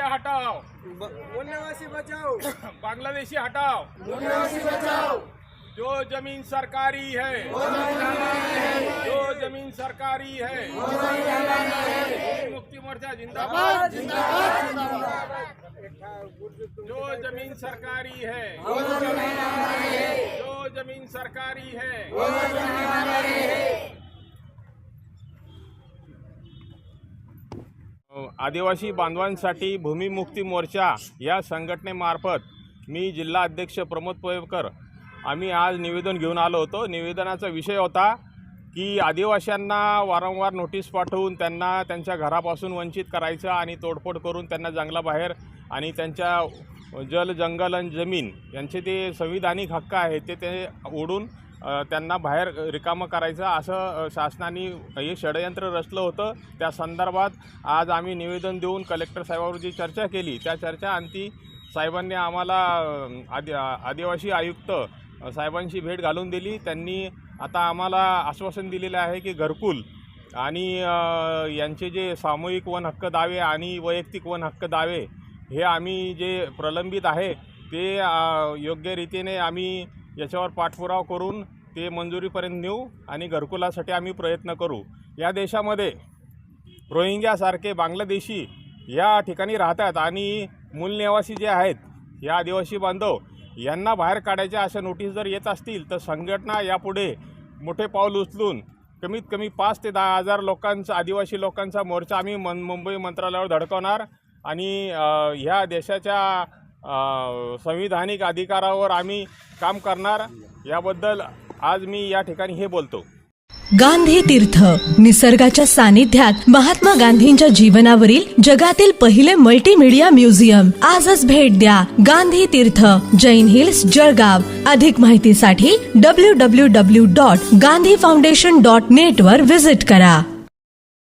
Rohingya हटाओ। वन्यवासी बचाओ। बांग्लादेशी हटाओ। जो जमीन सरकारी है। जो जमीन सरकारी है। मुक्ति मोर्चा जिंदाबाद। जो जमीन सरकारी है। जो जमीन सरकारी है। आदिवासी बांधवांसाठी भूमिमुक्ती मोर्चा या संघटनेमार्फत मी जिल्हा अध्यक्ष प्रमोद पोयकर आम्ही आज निवेदन घेऊन आलो होतो. निवेदनाचा विषय होता की आदिवाशांना वारंवार नोटीस पाठवून त्यांना त्यांच्या घरापासून वंचित करायचं आणि तोडफोड करून त्यांना जंगलाबाहेर आणि त्यांच्या जल जंगल आणि जमीन यांचे ते संविधानिक हक्क आहेत ते ते ओढून त्यांना बाहेर रिकामं करायचं. असं शासनाने हे षडयंत्र रचलं होतं. त्या संदर्भात आज आम्ही निवेदन देऊन कलेक्टर साहेबावर जी चर्चा केली त्या चर्चा अंती साहेबांनी आम्हाला आदि आदिवासी आयुक्त साहेबांशी भेट घालून दिली. त्यांनी आता आम्हाला आश्वासन दिलेलं आहे की घरकुल आणि यांचे जे सामूहिक वन हक्क दावे आणि वैयक्तिक वन हक्क दावे हे आम्ही जे प्रलंबित आहे ते योग्यरीतीने योग्य रीतीने आम्ही याच्यावर पाठपुरावा करून ते मंजुरीपर्यंत नेऊ आणि घरकुलासाठी आम्ही प्रयत्न करू. या देशामध्ये रोहिंग्यासारखे बांगलादेशी या ठिकाणी राहतात आणि मूल निवासी जे आहेत या आदिवासी बांधव यांना बाहेर काढायच्या अशा नोटीस जर येत असतील तर संघटना यापुढे मोठे पाऊल उचलून कमीत कमी पाच ते दहा हजार लोकांचा आदिवासी लोकांचा मोर्चा आम्ही मन मुंबई मंत्रालयावर धडकवणार आणि ह्या देशाच्या संविधानिक अधिकारावर आम्ही काम करणार. याबद्दल आज मी या ठिकाणी हे बोलतो. गांधी तीर्थ निसर्गाच्या सानिध्यात महात्मा गांधींच्या जीवनावरील जगातील पहिले मल्टीमीडिया म्युझियम आजच भेट द्या गांधी तीर्थ जैन हिल्स जळगाव. अधिक माहितीसाठी W W W dot Gandhi foundation dot net वर विजिट करा.